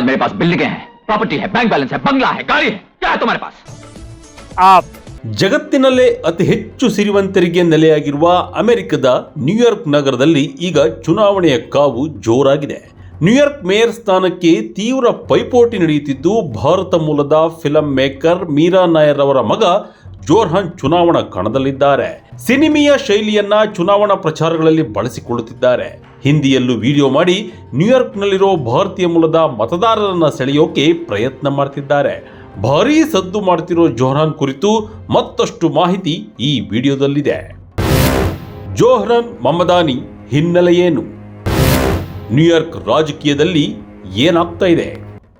आज मेरे पास बिल्डिंगें हैं प्रॉपर्टी है बैंक बैलेंस है बंगला है गाड़ी है क्या है तुम्हारे पास आप ಜಗತ್ತಿನಲ್ಲೇ ಅತಿ ಹೆಚ್ಚು ಸಿರಿವಂತರಿಗೆ ನೆಲೆಯಾಗಿರುವ ಅಮೆರಿಕದ ನ್ಯೂಯಾರ್ಕ್ ನಗರದಲ್ಲಿ ಈಗ ಚುನಾವಣೆಯ ಕಾವು ಜೋರಾಗಿದೆ ನ್ಯೂಯಾರ್ಕ್ ಮೇಯರ್ ಸ್ಥಾನಕ್ಕೆ ತೀವ್ರ ಪೈಪೋಟಿ ನಡೆಯುತ್ತಿದ್ದು ಭಾರತ ಮೂಲದ ಫಿಲಂ ಮೇಕರ್ ಮೀರಾ ನಾಯರ್ ಅವರ ಮಗ ಜೋರ್ಹಾನ್ ಚುನಾವಣಾ ಕಣದಲ್ಲಿದ್ದಾರೆ ಸಿನಿಮೆಯ ಶೈಲಿಯನ್ನ ಚುನಾವಣಾ ಪ್ರಚಾರಗಳಲ್ಲಿ ಬಳಸಿಕೊಳ್ಳುತ್ತಿದ್ದಾರೆ ಹಿಂದಿಯಲ್ಲೂ ವಿಡಿಯೋ ಮಾಡಿ ನ್ಯೂಯಾರ್ಕ್ನಲ್ಲಿರೋ ಭಾರತೀಯ ಮೂಲದ ಮತದಾರರನ್ನು ಸೆಳೆಯೋಕೆ ಪ್ರಯತ್ನ ಮಾಡ್ತಿದ್ದಾರೆ. ಭಾರೀ ಸದ್ದು ಮಾಡ್ತಿರೋ ಜೋಹ್ರಾನ್ ಕುರಿತು ಮತ್ತಷ್ಟು ಮಾಹಿತಿ ಈ ವಿಡಿಯೋದಲ್ಲಿದೆ. ಜೋಹ್ರಾನ್ ಮಮದಾನಿ ಹಿನ್ನೆಲೆಯೇನು ನ್ಯೂಯಾರ್ಕ್ ರಾಜಕೀಯದಲ್ಲಿ ಏನಾಗ್ತಾ ಇದೆ?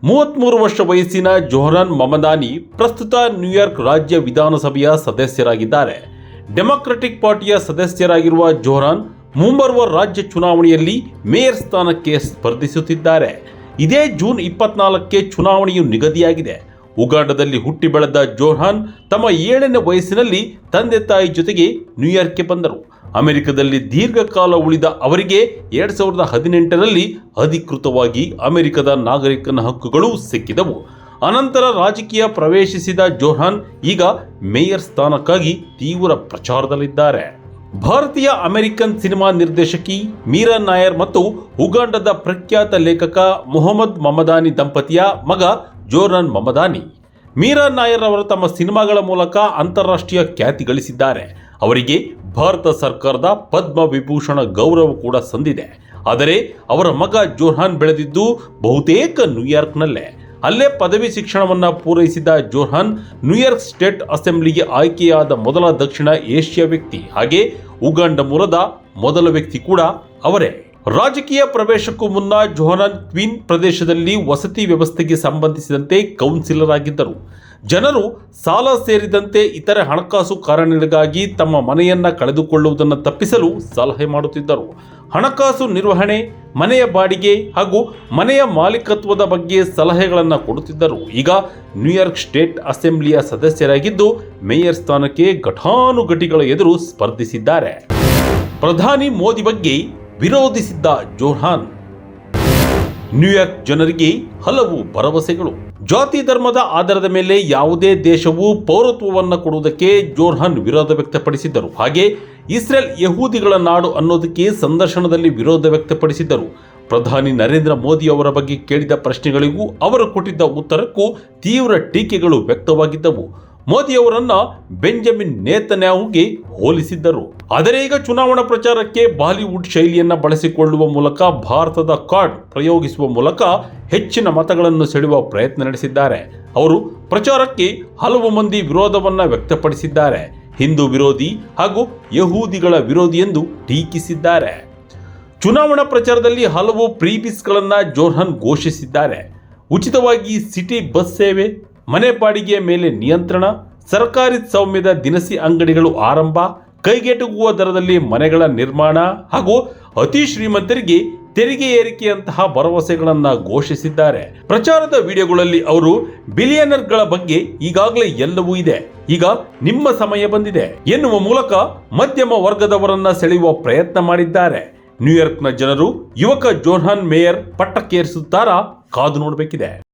ಮೂವತ್ಮೂರು ವರ್ಷ ವಯಸ್ಸಿನ ಜೋಹ್ರಾನ್ ಮಮದಾನಿ ಪ್ರಸ್ತುತ ನ್ಯೂಯಾರ್ಕ್ ರಾಜ್ಯ ವಿಧಾನಸಭೆಯ ಸದಸ್ಯರಾಗಿದ್ದಾರೆ. ಡೆಮಾಕ್ರೆಟಿಕ್ ಪಾರ್ಟಿಯ ಸದಸ್ಯರಾಗಿರುವ ಜೋಹ್ರಾನ್ ಮುಂಬರುವ ರಾಜ್ಯ ಚುನಾವಣೆಯಲ್ಲಿ ಮೇಯರ್ ಸ್ಥಾನಕ್ಕೆ ಸ್ಪರ್ಧಿಸುತ್ತಿದ್ದಾರೆ. ಇದೇ ಜೂನ್ ಇಪ್ಪತ್ನಾಲ್ಕಕ್ಕೆ ಚುನಾವಣೆಯು ನಿಗದಿಯಾಗಿದೆ. ಉಗಾಂಡದಲ್ಲಿ ಹುಟ್ಟಿ ಬೆಳೆದ ಜೋಹಾನ್ ತಮ್ಮ ಏಳನೇ ವಯಸ್ಸಿನಲ್ಲಿ ತಂದೆ ತಾಯಿ ಜೊತೆಗೆ ನ್ಯೂಯಾರ್ಕ್ಗೆ ಬಂದರು. ಅಮೆರಿಕದಲ್ಲಿ ದೀರ್ಘಕಾಲ ಉಳಿದ ಅವರಿಗೆ ಎರಡ್ ಸಾವಿರದ ಹದಿನೆಂಟರಲ್ಲಿ ಅಧಿಕೃತವಾಗಿ ಅಮೆರಿಕದ ನಾಗರಿಕನ ಹಕ್ಕುಗಳು ಸಿಕ್ಕಿದವು. ಅನಂತರ ರಾಜಕೀಯ ಪ್ರವೇಶಿಸಿದ ಜೋಹಾನ್ ಈಗ ಮೇಯರ್ ಸ್ಥಾನಕ್ಕಾಗಿ ತೀವ್ರ ಪ್ರಚಾರದಲ್ಲಿದ್ದಾರೆ. ಭಾರತೀಯ ಅಮೆರಿಕನ್ ಸಿನಿಮಾ ನಿರ್ದೇಶಕಿ ಮೀರಾ ನಾಯರ್ ಮತ್ತು ಉಗಾಂಡದ ಪ್ರಖ್ಯಾತ ಲೇಖಕ ಮೊಹಮ್ಮದ್ ಮಮದಾನಿ ದಂಪತಿಯ ಮಗ ಜೋರನ್ ಮಮದಾನಿ. ಮೀರಾ ನಾಯರ್ ಅವರು ತಮ್ಮ ಸಿನಿಮಾಗಳ ಮೂಲಕ ಅಂತಾರಾಷ್ಟ್ರೀಯ ಖ್ಯಾತಿ ಗಳಿಸಿದ್ದಾರೆ. ಅವರಿಗೆ ಭಾರತ ಸರ್ಕಾರದ ಪದ್ಮ ವಿಭೂಷಣ ಗೌರವ ಕೂಡ ಸಂದಿದೆ. ಆದರೆ ಅವರ ಮಗ ಜೋರ್ಹಾನ್ ಬೆಳೆದಿದ್ದು ಬಹುತೇಕ ನ್ಯೂಯಾರ್ಕ್ನಲ್ಲೇ. ಅಲ್ಲೇ ಪದವಿ ಶಿಕ್ಷಣವನ್ನು ಪೂರೈಸಿದ ಜೋರ್ಹಾನ್ ನ್ಯೂಯಾರ್ಕ್ ಸ್ಟೇಟ್ ಅಸೆಂಬ್ಲಿಗೆ ಆಯ್ಕೆಯಾದ ಮೊದಲ ದಕ್ಷಿಣ ಏಷ್ಯಾ ವ್ಯಕ್ತಿ ಹಾಗೆ ಉಗಾಂಡ ಮೂಲದ ಮೊದಲ ವ್ಯಕ್ತಿ ಕೂಡ ಅವರೇ. ರಾಜಕೀಯ ಪ್ರವೇಶಕ್ಕೂ ಮುನ್ನ ಜೋಹನನ್ ಕ್ವೀನ್ ಪ್ರದೇಶದಲ್ಲಿ ವಸತಿ ವ್ಯವಸ್ಥೆಗೆ ಸಂಬಂಧಿಸಿದಂತೆ ಕೌನ್ಸಿಲರ್ ಆಗಿದ್ದರು. ಜನರು ಸಾಲ ಸೇರಿದಂತೆ ಇತರೆ ಹಣಕಾಸು ಕಾರಣಗಳಿಗಾಗಿ ತಮ್ಮ ಮನೆಯನ್ನ ಕಳೆದುಕೊಳ್ಳುವುದನ್ನು ತಪ್ಪಿಸಲು ಸಲಹೆ ಮಾಡುತ್ತಿದ್ದರು. ಹಣಕಾಸು ನಿರ್ವಹಣೆ, ಮನೆಯ ಬಾಡಿಗೆ ಹಾಗೂ ಮನೆಯ ಮಾಲೀಕತ್ವದ ಬಗ್ಗೆ ಸಲಹೆಗಳನ್ನು ಕೊಡುತ್ತಿದ್ದರು. ಈಗ ನ್ಯೂಯಾರ್ಕ್ ಸ್ಟೇಟ್ ಅಸೆಂಬ್ಲಿಯ ಸದಸ್ಯರಾಗಿದ್ದು ಮೇಯರ್ ಸ್ಥಾನಕ್ಕೆ ಘಟಾನುಘಟಿಗಳ ಎದುರು ಸ್ಪರ್ಧಿಸಿದ್ದಾರೆ. ಪ್ರಧಾನಿ ಮೋದಿ ಬಗ್ಗೆ ವಿರೋಧಿಸಿದ್ದ ಜೋಹಾನ್ ನ್ಯೂಯಾರ್ಕ್ ಜನರಿಗೆ ಹಲವು ಭರವಸೆಗಳು. ಜಾತಿ ಧರ್ಮದ ಆಧಾರದ ಮೇಲೆ ಯಾವುದೇ ದೇಶವು ಪೌರತ್ವವನ್ನು ಕೊಡುವುದಕ್ಕೆ ಜೋರ್ಹನ್ ವಿರೋಧ ವ್ಯಕ್ತಪಡಿಸಿದ್ದರು. ಹಾಗೆ ಇಸ್ರೇಲ್ ಯಹೂದಿಗಳ ನಾಡು ಅನ್ನೋದಕ್ಕೆ ಸಂದರ್ಶನದಲ್ಲಿ ವಿರೋಧ ವ್ಯಕ್ತಪಡಿಸಿದ್ದರು. ಪ್ರಧಾನಿ ನರೇಂದ್ರ ಮೋದಿ ಅವರ ಬಗ್ಗೆ ಕೇಳಿದ ಪ್ರಶ್ನೆಗಳಿಗೂ ಅವರು ಕೊಟ್ಟಿದ್ದ ಉತ್ತರಕ್ಕೂ ತೀವ್ರ ಟೀಕೆಗಳು ವ್ಯಕ್ತವಾಗಿದ್ದವು. ಮೋದಿ ಅವರನ್ನ ಬೆಂಜಮಿನ್ ನೇತನ್ಯಾಹುಗೆ ಹೋಲಿಸಿದ್ದರು. ಆದರೆ ಈಗ ಚುನಾವಣಾ ಪ್ರಚಾರಕ್ಕೆ ಬಾಲಿವುಡ್ ಶೈಲಿಯನ್ನ ಬಳಸಿಕೊಳ್ಳುವ ಮೂಲಕ ಭಾರತದ ಕಾರ್ಡ್ ಪ್ರಯೋಗಿಸುವ ಮೂಲಕ ಹೆಚ್ಚಿನ ಮತಗಳನ್ನು ಸೆಳೆಯುವ ಪ್ರಯತ್ನ ನಡೆಸಿದ್ದಾರೆ. ಅವರು ಪ್ರಚಾರಕ್ಕೆ ಹಲವು ಮಂದಿ ವಿರೋಧವನ್ನ ವ್ಯಕ್ತಪಡಿಸಿದ್ದಾರೆ. ಹಿಂದೂ ವಿರೋಧಿ ಹಾಗೂ ಯಹೂದಿಗಳ ವಿರೋಧಿ ಎಂದು ಟೀಕಿಸಿದ್ದಾರೆ. ಚುನಾವಣಾ ಪ್ರಚಾರದಲ್ಲಿ ಹಲವು ಪ್ರೀಬಿಸ್ಗಳನ್ನ ಜೋರ್ಹನ್ ಘೋಷಿಸಿದ್ದಾರೆ. ಉಚಿತವಾಗಿ ಸಿಟಿ ಬಸ್ ಸೇವೆ ಮನೆ ಬಾಡಿಗೆಯ ಮೇಲೆ ನಿಯಂತ್ರಣ, ಸರ್ಕಾರಿ ಸೌಮ್ಯದ ದಿನಸಿ ಅಂಗಡಿಗಳು ಆರಂಭ, ಕೈಗೆಟುಕುವ ದರದಲ್ಲಿ ಮನೆಗಳ ನಿರ್ಮಾಣ ಹಾಗೂ ಅತಿ ಶ್ರೀಮಂತರಿಗೆ ತೆರಿಗೆ ಏರಿಕೆಯಂತಹ ಭರವಸೆಗಳನ್ನ ಘೋಷಿಸಿದ್ದಾರೆ. ಪ್ರಚಾರದ ವಿಡಿಯೋಗಳಲ್ಲಿ ಅವರು ಬಿಲಿಯನರ್ಗಳ ಬಗ್ಗೆ ಈಗಾಗಲೇ ಎಲ್ಲವೂ ಇದೆ. ಈಗ ನಿಮ್ಮ ಸಮಯ ಬಂದಿದೆ ಎನ್ನುವ ಮೂಲಕ ಮಧ್ಯಮ ವರ್ಗದವರನ್ನ ಸೆಳೆಯುವ ಪ್ರಯತ್ನ ಮಾಡಿದ್ದಾರೆ. ನ್ಯೂಯಾರ್ಕ್ನ ಜನರು ಯುವಕ ಜೋನ್ಹಾನ್ ಮೇಯರ್ ಪಟ್ಟಕ್ಕೇರಿಸುತ್ತಾರಾ? ಕಾದು ನೋಡಬೇಕಿದೆ.